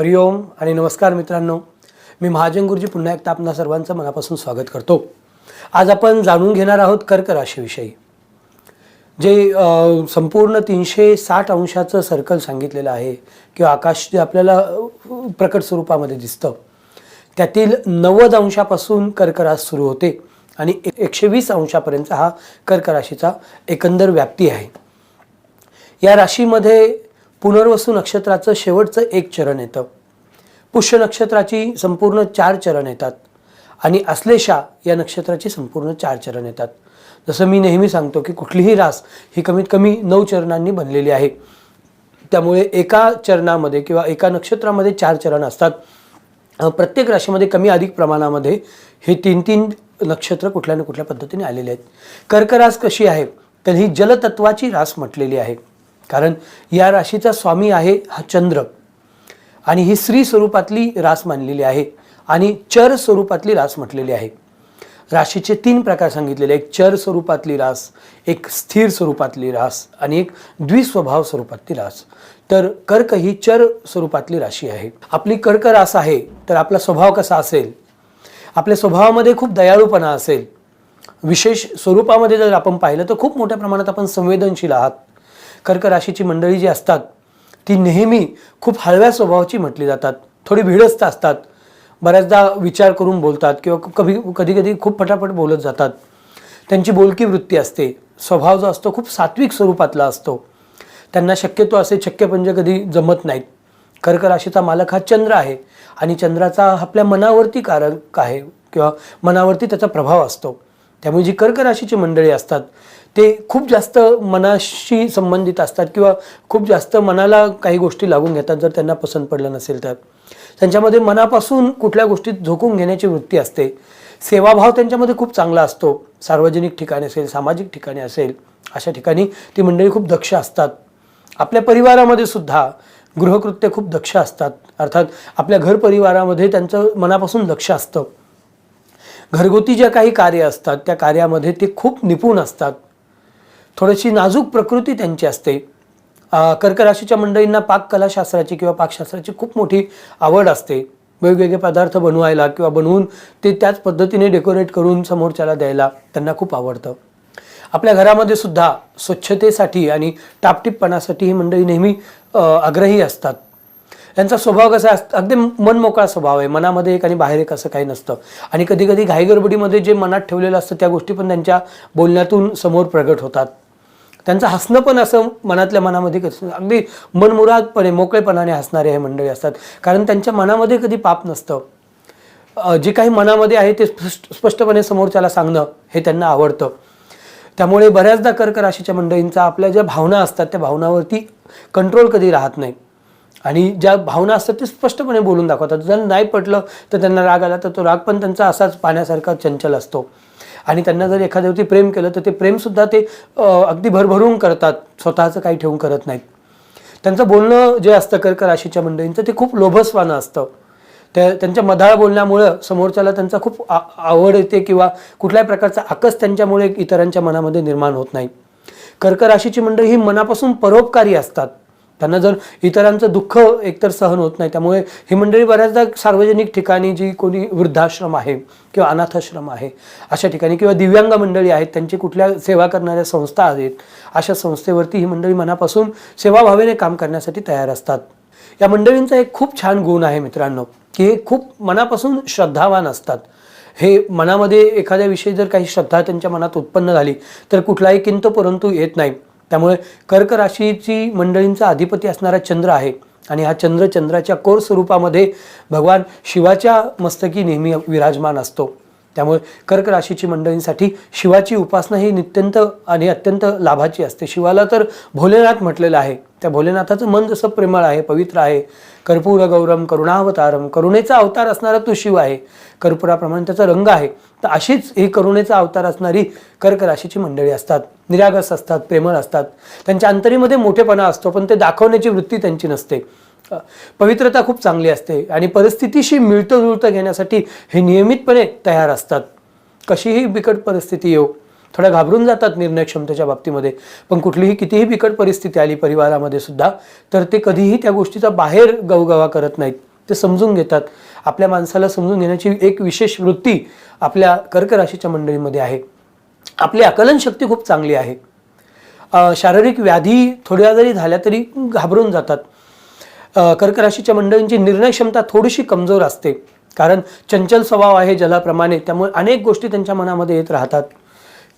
हरिओम आणि नमस्कार मित्रांनो. मी महाजन गुरुजी पुन्हा एकदा आपणा सर्वांचं मनापासून स्वागत करतो. आज आपण जाणून घेणार आहोत कर्क राशीविषयी. जे संपूर्ण तीनशे साठ अंशाचं सर्कल सांगितलेलं आहे किंवा आकाश जे आपल्याला प्रकट स्वरूपामध्ये दिसतं त्यातील नव्वद अंशापासून कर्कराश सुरू होते आणि एकशे वीस अंशापर्यंत हा कर्क राशीचा एकंदर व्याप्ती आहे. या राशीमध्ये पुनर्वसू नक्षत्राचं शेवटचं एक चरण येतं. पुष्य नक्षत्राची संपूर्ण चार चरण येतात आणि अश्लेषा या नक्षत्राची संपूर्ण चार चरण येतात. जसं मी नेहमी सांगतो की कुठलीही रास ही कमीत कमी नऊ चरणांनी बनलेली आहे. त्यामुळे एका चरणामध्ये किंवा एका नक्षत्रामध्ये चार चरण असतात. प्रत्येक राशीमध्ये कमी अधिक प्रमाणामध्ये हे तीन तीन नक्षत्र कुठल्या ना कुठल्या पद्धतीने आलेले आहेत. कर्क रास कशी आहे? तर ही जलतत्वाची रास म्हटलेली आहे. कारण या राशीचा स्वामी आहे हा चंद्र. आणि ही स्त्री स्वरूपातली रास मानलेली आहे आणि चर स्वरूपातली रास म्हटलेली आहे. राशीचे तीन प्रकार सांगितलेले एक चर स्वरूपातली रास एक स्थिर स्वरूपातली रास आणि एक द्विस्वभाव स्वरूपातली रास. तर कर्क ही चर स्वरूपातली राशी आहे. आपली कर्क रास आहे तर आपला स्वभाव कसा असेल? आपल्या स्वभावामध्ये खूप दयाळूपणा असेल. विशेष स्वरूपामध्ये जर आपण पाहिलं तर खूप मोठ्या प्रमाणात आपण संवेदनशील आहात. कर्क राशीची मंडळी जी असतात ती नेहमी खूप हळव्या स्वभावाची म्हटली जातात. थोडी भिडस्त असतात. बऱ्याचदा विचार करून बोलतात किंवा कधी कधी कधी खूप पटापट बोलत जातात. त्यांची बोलकी वृत्ती असते. स्वभाव जो असतो खूप सात्विक स्वरूपातला असतो. त्यांना शक्यतो असे शक्यपंज कधी जमत नाहीत. कर्क राशीचा मालक हा चंद्र आहे आणि चंद्राचा आपल्या मनावरती कारक आहे किंवा मनावरती त्याचा प्रभाव असतो. त्यामुळे जी कर्क राशीची मंडळी असतात ते खूप जास्त मनाशी संबंधित असतात किंवा खूप जास्त मनाला काही गोष्टी लागून घेतात जर त्यांना पसंत पडलं नसेल तर. त्यांच्यामध्ये मनापासून कुठल्या गोष्टीत झोकून घेण्याची वृत्ती असते. सेवाभाव त्यांच्यामध्ये खूप चांगला असतो. सार्वजनिक ठिकाणी असेल सामाजिक ठिकाणी असेल अशा ठिकाणी ती मंडळी खूप दक्ष असतात. आपल्या परिवारामध्ये सुद्धा गृहकृत्य खूप दक्ष असतात. अर्थात आपल्या घर परिवारामध्ये त्यांचं मनापासून लक्ष असतं. घरगुती ज्या काही कार्य असतात त्या कार्यामध्ये ते खूप निपुण असतात. थोडीशी नाजूक प्रकृती त्यांची असते. कर्क राशीच्या मंडळींना पाककलाशास्त्राची किंवा पाकशास्त्राची खूप मोठी आवड असते. वेगवेगळे पदार्थ बनवायला किंवा बनवून ते त्याच पद्धतीने डेकोरेट करून समोरच्याला द्यायला त्यांना खूप आवडतं. आपल्या घरामध्ये सुद्धा स्वच्छतेसाठी आणि टापटीपणासाठी ही मंडळी नेहमी आग्रही असतात. यांचा स्वभाव कसा असतो अगदी मनमोकळा स्वभाव आहे. मनामध्ये एक आणि बाहेर एक असं काही नसतं. आणि कधी कधी घाईगडबडीमध्ये जे मनात ठेवलेलं असतं त्या गोष्टी पण त्यांच्या बोलण्यातून समोर प्रगट होतात. त्यांचं हसणं पण असं मनातल्या मनामध्ये कसं अगदी मनमुरादपणे मोकळेपणाने हसणारे हे मंडळी असतात. कारण त्यांच्या मनामध्ये कधी पाप नसतं. जे काही मनामध्ये आहे ते स्पष्टपणे समोरच्याला सांगणं हे त्यांना आवडतं. त्यामुळे बऱ्याचदा कर्क राशीच्या मंडळींचा आपल्या ज्या भावना असतात त्या भावनावरती कंट्रोल कधी राहत नाही. आणि ज्या भावना असतात ते स्पष्टपणे बोलून दाखवतात. जर नाही पटलं तर त्यांना राग आला तर तो राग पण त्यांचा असाच पाण्यासारखा चंचल असतो. आणि त्यांना जर एखाद्यावरती प्रेम केलं तर ते प्रेमसुद्धा ते अगदी भरभरून करतात. स्वतःचं काही ठेवून करत नाहीत. त्यांचं बोलणं जे असतं कर्क राशीच्या मंडळींचं ते खूप लोभस्वानं असतं. त्या त्यांच्या मधाळ बोलण्यामुळं समोरच्याला त्यांचा खूप आ- आवड येते किंवा कुठल्याही प्रकारचा आकस त्यांच्यामुळे इतरांच्या मनामध्ये निर्माण होत नाही. कर्क राशीची मंडळी ही मनापासून परोपकारी असतात. त्यांना जर इतरांचं दुःख एकतर सहन होत नाही त्यामुळे ही मंडळी बऱ्याचदा सार्वजनिक ठिकाणी जी कोणी वृद्धाश्रम आहे किंवा अनाथाश्रम आहे अशा ठिकाणी किंवा दिव्यांग मंडळी आहेत त्यांची कुठल्या सेवा करणाऱ्या संस्था आहेत अशा संस्थेवरती ही मंडळी मनापासून सेवाभावेने काम करण्यासाठी तयार असतात. या मंडळींचा एक खूप छान गुण आहे मित्रांनो की हे खूप मनापासून श्रद्धावान असतात. हे मनामध्ये एखाद्या विषयी जर काही श्रद्धा त्यांच्या मनात उत्पन्न झाली तर कुठलाही किंत परंतु येत नाही. त्यामुळे कर्क राशीची मंडळींचा अधिपती असणारा चंद्र आहे. आणि हा चंद्र चंद्राच्या कोर स्वरूपामध्ये भगवान शिवाच्या मस्तकी नेहमी विराजमान असतो. त्यामुळे कर्क राशीची मंडळींसाठी शिवाची उपासना ही नित्यंत आणि अत्यंत लाभाची असते. शिवाला तर भोलेनाथ म्हटलेलं आहे. त्या भोलेनाथाचं मन जसं प्रेमळ आहे पवित्र आहे. कर्पूर गौरम करुणावतारम करुणेचा अवतार असणारा तो शिव आहे. कर्पुराप्रमाणे त्याचा रंग आहे. तर अशीच ही करुणेचा अवतार असणारी कर्क राशीची मंडळी असतात. निरागस असतात प्रेमळ असतात. त्यांच्या अंतरीमध्ये मोठेपणा असतो पण ते दाखवण्याची वृत्ती त्यांची नसते. पवित्रता खूप चांगली असते आणि परिस्थितीशी मिळतं जुळतं घेण्यासाठी हे नियमितपणे तयार असतात. कशीही बिकट परिस्थिती येऊ थोड्या घाबरून जातात निर्णय क्षमतेच्या बाबतीमध्ये पण कुठलीही कितीही बिकट परिस्थिती आली परिवारामध्ये सुद्धा तर ते कधीही त्या गोष्टीचा बाहेर गवगवा करत नाहीत. ते समजून घेतात. आपल्या माणसाला समजून घेण्याची एक विशेष वृत्ती आपल्या कर्क राशीच्या मंडळीमध्ये आहे. आपली आकलनशक्ती खूप चांगली आहे. शारीरिक व्याधी थोड्या जरी झाल्या तरी घाबरून जातात. कर्क राशीच्या मंडळींची निर्णय क्षमता थोडीशी कमजोर असते. कारण चंचल स्वभाव आहे जलाप्रमाणे त्यामुळे अनेक गोष्टी त्यांच्या मनामध्ये येत राहतात.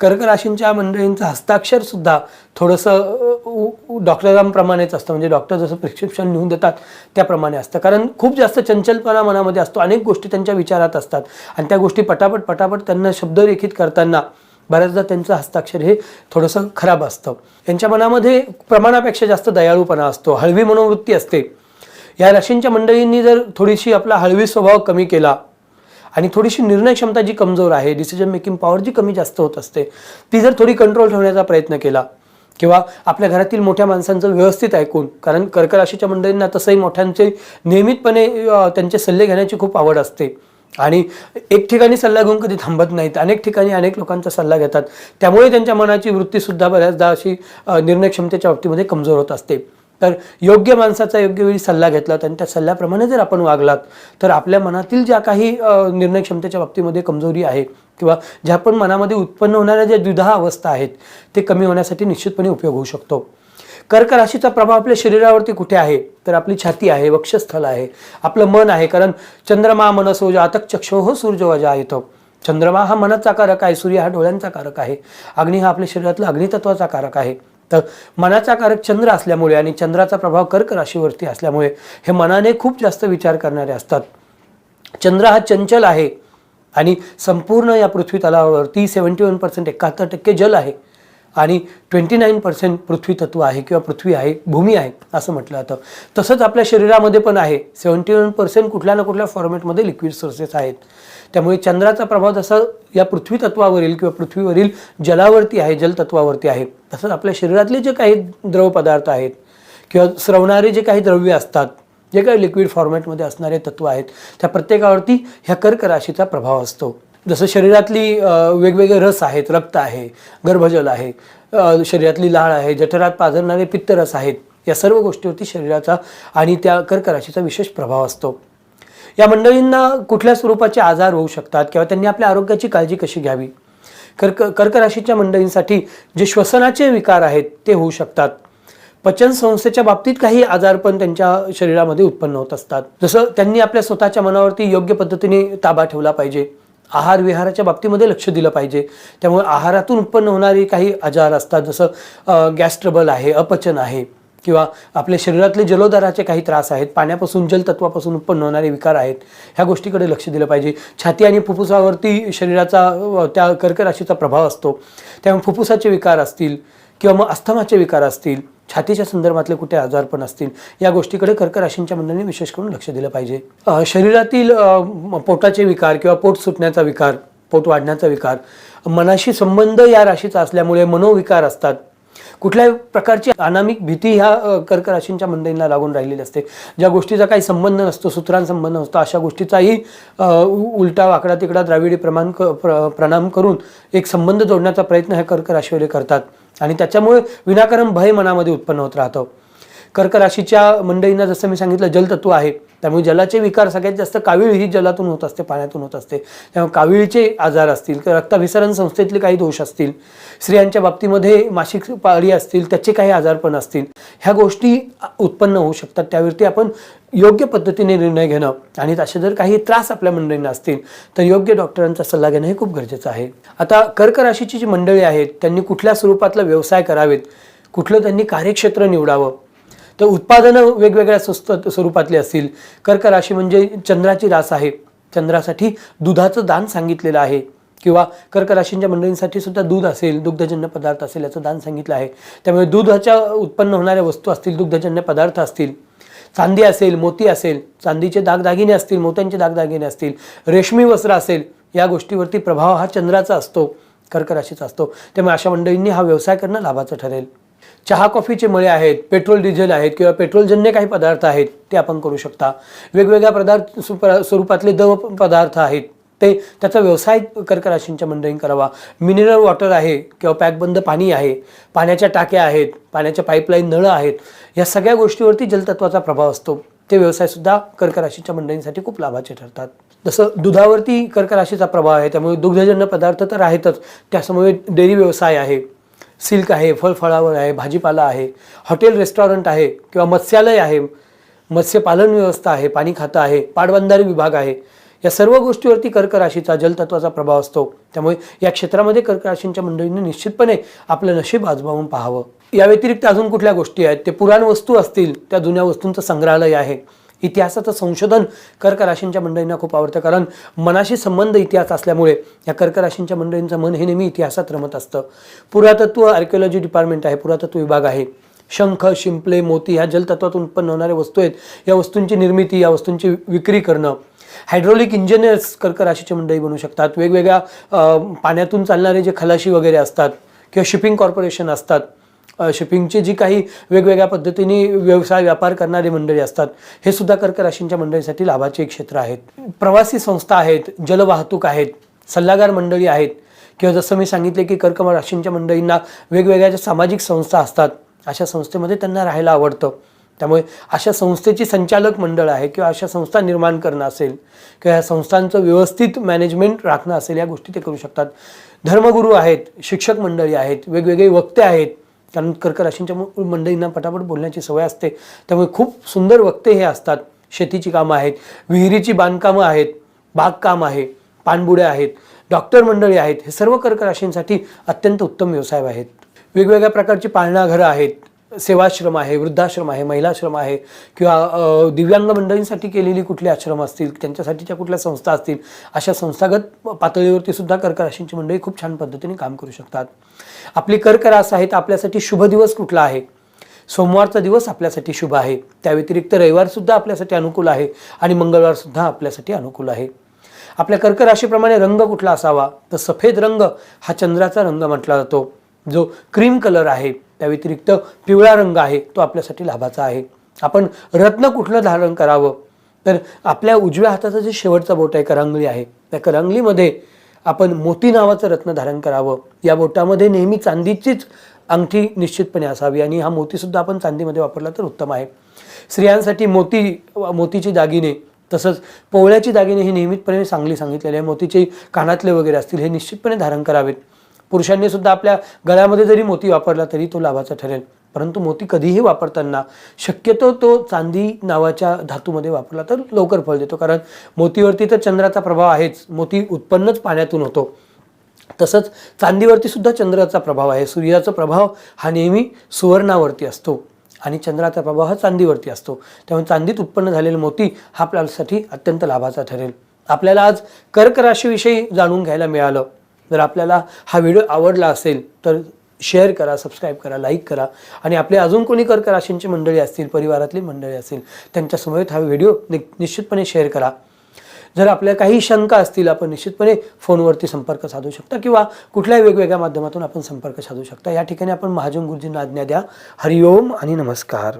कर्क राशींच्या मंडळींचं हस्ताक्षरसुद्धा थोडंसं डॉक्टरांप्रमाणेच असतं. म्हणजे डॉक्टर जसं प्रिस्क्रिप्शन लिहून देतात त्याप्रमाणे असतं. कारण खूप जास्त चंचलपणा मनामध्ये असतो. अनेक गोष्टी त्यांच्या विचारात असतात. आणि त्या गोष्टी पटापट पटापट त्यांना शब्दरेखित करताना बऱ्याचदा त्यांचं हस्ताक्षर हे थोडंसं खराब असतं. यांच्या मनामध्ये प्रमाणापेक्षा जास्त दयाळूपणा असतो. हळवी मनोवृत्ती असते. या राशींच्या मंडळींनी जर थोडीशी आपला हळवी स्वभाव कमी केला आणि थोडीशी निर्णय क्षमता जी कमजोर आहे डिसिजन मेकिंग पॉवर जी कमी जास्त होत असते ती जर थोडी कंट्रोल ठेवण्याचा प्रयत्न केला किंवा आपल्या घरातील मोठ्या माणसांचं व्यवस्थित ऐकून कारण कर्क राशीच्या मंडळींना तसंही मोठ्यांचे नियमितपणे त्यांचे सल्ले घेण्याची खूप आवड असते. आणि एक ठिकाणी सल्ला घेऊन कधी थांबत नाहीत. अनेक ठिकाणी अनेक लोकांचा सल्ला घेतात. त्यामुळे त्यांच्या मनाची वृत्तीसुद्धा बऱ्याचदा अशी निर्णय क्षमतेच्या बाबतीमध्ये कमजोर होत असते. तर योग्य माणसाचा योग्य वेळी सल्ला घेतलात आणि त्या सल्ल्याप्रमाणे जर आपण वागलात तर आपल्या मनातील ज्या काही निर्णय क्षमतेच्या बाबतीमध्ये कमजोरी आहे किंवा ज्या पण मनामध्ये उत्पन्न होणाऱ्या ज्या द्विधा अवस्था आहेत ते कमी होण्यासाठी निश्चितपणे उपयोग होऊ शकतो. कर्क राशीचा प्रभाव आपल्या शरीरावरती कुठे आहे? तर आपली छाती आहे वक्षस्थल आहे आपलं मन आहे कारण चंद्रमा मनसो जातक चक्षो हो सूर्यवजा येतो. चंद्रमा हा मनाचा कारक आहे सूर्य हा डोळ्यांचा कारक आहे अग्नी हा आपल्या शरीरातला अग्नितत्वाचा कारक आहे. तर मनाचा कारक चंद्र असल्यामुळे आणि चंद्राचा प्रभाव कर्क राशीवरती असल्यामुळे हे मनाने खूप जास्त विचार करणारे असतात. चंद्र हा चंचल आहे आणि संपूर्ण या पृथ्वी तलावावरती सेवन्टी वन पर्सेंट एकाहत्तर टक्के जल आहे. आणि ट्वेंटी नाईन पर्सेंट पृथ्वी तत्व आहे किंवा पृथ्वी आहे भूमी आहे असं म्हटलं जातं. तसंच आपल्या शरीरामध्ये पण आहे. सेवन्टी वन पर्सेंट कुठल्या ना कुठल्या फॉर्मॅटमध्ये लिक्विड सोर्सेस आहेत. त्यामुळे चंद्राचा प्रभाव जसा या पृथ्वी तत्वावरील किंवा पृथ्वीवरील जलावरती आहे जलतत्वावरती आहे तसंच आपल्या शरीरातले जे काही द्रवपदार्थ आहेत किंवा स्रवणारे जे काही द्रव्य असतात जे काही लिक्विड फॉर्मॅटमध्ये असणारे तत्व आहेत त्या प्रत्येकावरती ह्या कर्क राशीचा प्रभाव असतो. जसं शरीरातली वेगवेगळे रस आहेत रक्त आहे गर्भजल आहे शरीरातली लाळ आहे जठरात पाझरणारे पित्तरस आहेत या सर्व गोष्टीवरती शरीराचा आणि त्या कर्क राशीचा विशेष प्रभाव असतो. या मंडळींना कुठल्या स्वरूपाचे आजार होऊ शकतात किंवा त्यांनी आपल्या आरोग्याची काळजी कशी घ्यावी? कर्क कर्क राशीच्या मंडळींसाठी जे श्वसनाचे विकार आहेत ते होऊ शकतात. पचन संस्थेच्या बाबतीत काही आजार पण त्यांच्या शरीरामध्ये उत्पन्न होत असतात. जसं त्यांनी आपल्या स्वतःच्या मनावरती योग्य पद्धतीने ताबा ठेवला पाहिजे. आहार विहाराच्या बाबतीमध्ये लक्ष दिलं पाहिजे. त्यामुळे आहारातून उत्पन्न होणारे काही आजार असतात जसं गॅस ट्रबल आहे अपचन आहे किंवा आपल्या शरीरातले जलोदराचे काही त्रास आहेत पाण्यापासून जलतत्वापासून उत्पन्न होणारे विकार आहेत ह्या गोष्टीकडे लक्ष दिलं पाहिजे. छाती आणि फुफ्फुसावरती शरीराचा त्या कर्क राशीचा प्रभाव असतो. त्यामुळे फुफ्फुसाचे विकार असतील किंवा मग अस्थमाचे विकार असतील छातीच्या संदर्भातले कुठे आजारपण असतील या गोष्टीकडे कर्क राशींच्या मंडळींनी विशेष करून लक्ष दिलं पाहिजे. शरीरातील पोटाचे विकार किंवा पोट सुटण्याचा विकार पोट वाढण्याचा विकार मनाशी संबंध या राशीचा असल्यामुळे मनोविकार असतात. कुठल्याही प्रकारची अनामिक भीती ह्या कर्क राशींच्या मंडळींना लागून राहिलेली असते. ज्या गोष्टीचा काही संबंध नसतो सूत्रांसंबंध नसतो अशा गोष्टीचाही उ- उलटा वाकडा तिकडा द्राविडी प्रमाण क प्र प्रणाम करून एक संबंध जोडण्याचा प्रयत्न ह्या कर्क राशीवाले करतात. आणि त्याच्यामुळे विनाकारण भय मनामध्ये उत्पन्न होत राहतं. कर्क राशीच्या मंडळींना जसं मी सांगितलं जलतत्व आहे. त्यामुळे जलाचे विकार सगळ्यात जास्त कावीळ ही जलातून होत असते पाण्यातून होत असते. त्यामुळे कावीळचे आजार असतील किंवा रक्ताभिसरण संस्थेतले काही दोष असतील स्त्रियांच्या बाबतीमध्ये मासिक पाळी असतील त्याचे काही आजारपण असतील ह्या गोष्टी उत्पन्न होऊ शकतात. त्यावरती आपण योग्य पद्धतीने निर्णय घेणं आणि असे जर काही त्रास आपल्या मंडळींना असतील तर योग्य डॉक्टरांचा सल्ला घेणं हे खूप गरजेचं आहे. आता कर्क राशीची जी मंडळी आहेत त्यांनी कुठल्या स्वरूपातला व्यवसाय करावेत? कुठलं त्यांनी कार्यक्षेत्र निवडावं? तर उत्पादनं वेगवेगळ्या स्वस्त स्वरूपातली असतील. कर्क राशी म्हणजे चंद्राची रास आहे. चंद्रासाठी दुधाचं दान सांगितलेलं आहे. किंवा कर्क राशींच्या मंडळींसाठी सुद्धा दूध असेल दुग्धजन्य पदार्थ असेल याचं दान सांगितलं आहे. त्यामुळे दुधाच्या उत्पन्न होणाऱ्या वस्तू असतील दुग्धजन्य पदार्थ असतील. चांदी असेल मोती असेल चांदीचे दागदागिने असतील मोत्यांचे दागदागिने असतील रेशमी वस्त्र असेल या गोष्टीवरती प्रभाव हा चंद्राचा असतो कर्क राशीचा असतो. त्यामुळे अशा मंडळींनी हा व्यवसाय करणं लाभाचं ठरेल. चहा कॉफीचे मळे आहेत पेट्रोल डिझेल आहेत किंवा पेट्रोलजन्य काही पदार्थ आहेत ते आपण करू शकता. वेगवेगळ्या पदार्थ स्वरूपातले दव पदार्थ आहेत ते त्याचा व्यवसाय कर्क राशींच्या मंडळींनी करावा. मिनरल वॉटर आहे किंवा पॅकबंद पाणी आहे पाण्याच्या टाक्या आहेत पाण्याच्या पाईपलाईन नळं आहेत या सगळ्या गोष्टीवरती जलतत्वाचा प्रभाव असतो. ते व्यवसायसुद्धा कर्क राशीच्या मंडळींसाठी खूप लाभाचे ठरतात. जसं दुधावरती कर्क राशीचा प्रभाव आहे त्यामुळे दुग्धजन्य पदार्थ तर आहेतच त्यासमोर डेअरी व्यवसाय आहे सिल्क आहे फळफळावर आहे भाजीपाला आहे हॉटेल रेस्टॉरंट आहे किंवा मत्स्यालय आहे मत्स्यपालन व्यवस्था आहे पाणी खातं आहे पाटबंधारे विभाग आहे या सर्व गोष्टीवरती कर्क राशीचा जलतत्वाचा प्रभाव असतो. त्यामुळे या क्षेत्रामध्ये कर्क राशींच्या मंडळींनी निश्चितपणे आपलं नशीब आजमावून पाहावं. या व्यतिरिक्त अजून कुठल्या गोष्टी आहेत? ते पुराण वस्तू असतील त्या जुन्या वस्तूंचं संग्रहालय आहे. इतिहासाचं संशोधन कर्क राशींच्या मंडळींना खूप आवडतं. कारण मनाशी संबंध इतिहास असल्यामुळे या कर्क राशींच्या मंडळींचं मन हे नेहमी इतिहासात रमत असतं. पुरातत्व आर्किओलॉजी डिपार्टमेंट आहे पुरातत्व विभाग आहे. शंख शिंपले मोती ह्या जलतत्वातून उत्पन्न होणाऱ्या वस्तू आहेत. या वस्तूंची निर्मिती या वस्तूंची विक्री करणं. हायड्रोलिक इंजिनियर्स कर्क राशीची मंडळी बनू शकतात. वेगवेगळ्या पाण्यातून चालणारे जे खलाशी वगैरे असतात किंवा शिपिंग कॉर्पोरेशन असतात शिपिंगची जी काही वेगवेगळ्या पद्धतीने व्यवसाय व्यापार करणारी मंडळी असतात हे सुद्धा कर्क राशींच्या मंडळीसाठी लाभाचे एक क्षेत्र आहेत. प्रवासी संस्था आहेत जलवाहतूक आहेत सल्लागार मंडळी आहेत किंवा जसं मी सांगितले की कर्क राशींच्या मंडळींना वेगवेगळ्या ज्या सामाजिक संस्था असतात अशा संस्थेमध्ये त्यांना राहायला आवडतं. त्यामुळे अशा संस्थेची संचालक मंडळ आहे किंवा अशा संस्था निर्माण करणं असेल किंवा या संस्थांचं व्यवस्थित मॅनेजमेंट राखणं असेल या गोष्टी ते करू शकतात. धर्मगुरू आहेत शिक्षक मंडळी आहेत वेगवेगळे वक्ते आहेत कारण कर्क राशींच्या मंडळींना पटापट बोलण्याची सवय असते. त्यामुळे खूप सुंदर वक्ते हे असतात. शेतीची कामं आहेत विहिरीची बांधकामं आहेत बागकाम आहे पाणबुड्या आहेत डॉक्टर मंडळी आहेत. हे सर्व कर्क राशींसाठी अत्यंत उत्तम व्यवसाय आहेत. वेगवेगळ्या प्रकारची पाळणाघरं आहेत. सेवाश्रम आहे वृद्धाश्रम आहे महिलाश्रम आहे किंवा दिव्यांग मंडळींसाठी केलेली कुठले आश्रम असतील त्यांच्यासाठीच्या कुठल्या संस्था असतील अशा संस्थागत पातळीवरती सुद्धा कर्क राशींची मंडळी खूप छान पद्धतीने काम करू शकतात. आपली कर्करास आहेत तर आपल्यासाठी शुभ दिवस कुठला आहे? सोमवारचा दिवस आपल्यासाठी शुभ आहे. त्या व्यतिरिक्त रविवारसुद्धा आपल्यासाठी अनुकूल आहे आणि मंगळवारसुद्धा आपल्यासाठी अनुकूल आहे. आपल्या कर्कराशीप्रमाणे रंग कुठला असावा? तर सफेद रंग हा चंद्राचा रंग म्हटला जातो. जो क्रीम कलर आहे त्या व्यतिरिक्त पिवळा रंग आहे तो आपल्यासाठी लाभाचा आहे. आपण रत्न कुठलं धारण करावं? तर आपल्या उजव्या हाताचं जे शेवटचा बोट आहे करंगली आहे. त्या करांगलीमध्ये आपण मोती नावाचं रत्न धारण करावं. या बोटामध्ये नेहमी चांदीचीच अंगठी निश्चितपणे असावी आणि हा मोतीसुद्धा आपण चांदीमध्ये वापरला तर उत्तम आहे. स्त्रियांसाठी मोती मोतीची दागिने तसंच पोवळ्याची दागिने हे नियमितपणे चांगली सांगितलेली आहे. मोतीचे कानातले वगैरे असतील हे निश्चितपणे धारण करावेत. पुरुषांनी सुद्धा आपल्या गळ्यामध्ये जरी मोती वापरला तरी तो लाभाचा ठरेल. परंतु मोती कधीही वापरताना शक्यतो तो चांदी नावाच्या धातूमध्ये वापरला तर लवकर फळ देतो. कारण मोतीवरती तर चंद्राचा प्रभाव आहेच. मोती उत्पन्नच पाण्यातून होतो. तसंच चांदीवरती सुद्धा चंद्राचा प्रभाव आहे. सूर्याचा प्रभाव हा नेहमी सुवर्णावरती असतो आणि चंद्राचा प्रभाव हा चांदीवरती असतो. त्यामुळे चांदीत उत्पन्न झालेले मोती हा आपल्यासाठी अत्यंत लाभाचा ठरेल. आपल्याला आज कर्क राशीविषयी जाणून घ्यायला मिळालं. जर आपल्याला हा व्हिडिओ आवडला असेल तर शेअर करा सबस्क्राईब करा लाईक करा. आणि आपले अजून कोणी कर्क राशींची मंडळी असतील परिवारातली मंडळी असतील त्यांच्यासमवेत हा व्हिडिओ नि निश्चितपणे शेअर करा. जर आपल्या काही शंका असतील आपण निश्चितपणे फोनवरती संपर्क साधू शकता किंवा कुठल्याही वेगवेगळ्या माध्यमातून आपण संपर्क साधू शकता. या ठिकाणी आपण महाजन गुरुजींना आज्ञा द्या. हरिओम आणि नमस्कार.